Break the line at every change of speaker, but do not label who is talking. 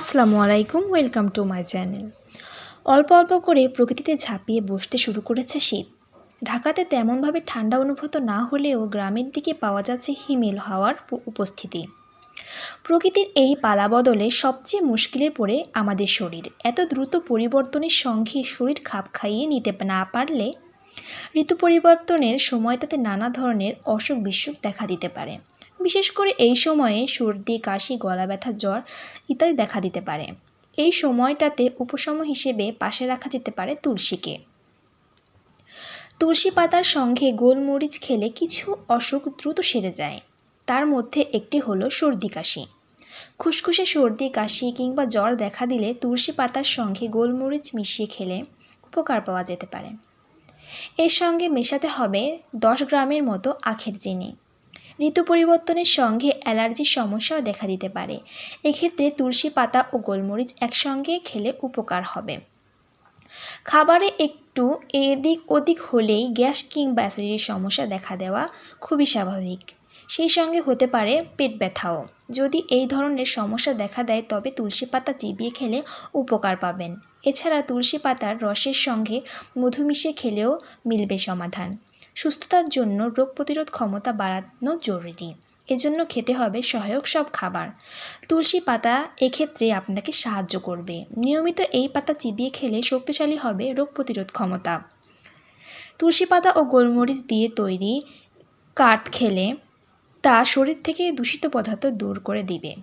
আসসালামু আলাইকুম, welcome to my channel. অল্প অল্প করে প্রকৃতিতে ঝাঁপিয়ে বসতে শুরু করেছে শীত। ঢাকাতে তেমনভাবে ঠান্ডা অনুভূত না হলেও গ্রামের দিকে পাওয়া যাচ্ছে হিমেল হাওয়ার উপস্থিতি। প্রকৃতির এই পালা বদলে সবচেয়ে মুশকিলে পড়ে আমাদের শরীর। এত দ্রুত পরিবর্তনের সঙ্গে শরীর খাপ খাইয়ে নিতে না পারলে ঋতু পরিবর্তনের সময়টাতে নানা ধরনের অসুখ বিসুখ দেখা দিতে পারে। বিশেষ করে এই সময়ে সর্দি, কাশি, গলা ব্যথা, জ্বর ইত্যাদি দেখা দিতে পারে। এই সময়টাতে উপশম হিসেবে পাশে রাখা যেতে পারে তুলসীকে। তুলসী পাতার সঙ্গে গোলমরিচ খেলে কিছু অসুখ দ্রুত সেরে যায়। তার মধ্যে একটি হলো সর্দি, কাশি। খুসখুসে সর্দি, কাশি কিংবা জ্বর দেখা দিলে তুলসী পাতার সঙ্গে গোলমরিচ মিশিয়ে খেলে উপকার পাওয়া যেতে পারে। এর সঙ্গে মেশাতে হবে দশ গ্রামের মতো আখের চিনি। ঋতু পরিবর্তনের সঙ্গে অ্যালার্জির সমস্যাও দেখা দিতে পারে। এক্ষেত্রে তুলসী পাতা ও গোলমরিচ একসঙ্গে খেলে উপকার হবে। খাবারে একটু এদিক ওদিক হলেই গ্যাস কিংবা অ্যাসিডিটির সমস্যা দেখা দেওয়া খুবই স্বাভাবিক। সেই সঙ্গে হতে পারে পেট ব্যথাও। যদি এই ধরনের সমস্যা দেখা দেয়, তবে তুলসী পাতা চিবিয়ে খেলে উপকার পাবেন। এছাড়া তুলসী পাতার রসের সঙ্গে মধু মিশিয়ে খেলেও মিলবে সমাধান। সুস্থতার জন্য রোগ প্রতিরোধ ক্ষমতা বাড়ানো জরুরি। এজন্য খেতে হবে সহায়ক সব খাবার। তুলসী পাতা এক্ষেত্রে আপনাকে সাহায্য করবে। নিয়মিত এই পাতা চিবিয়ে খেলে শক্তিশালী হবে রোগ প্রতিরোধ ক্ষমতা। তুলসী পাতা ও গোলমরিচ দিয়ে তৈরি কাঠ খেলে তা শরীর থেকে দূষিত পদার্থ দূর করে দিবে।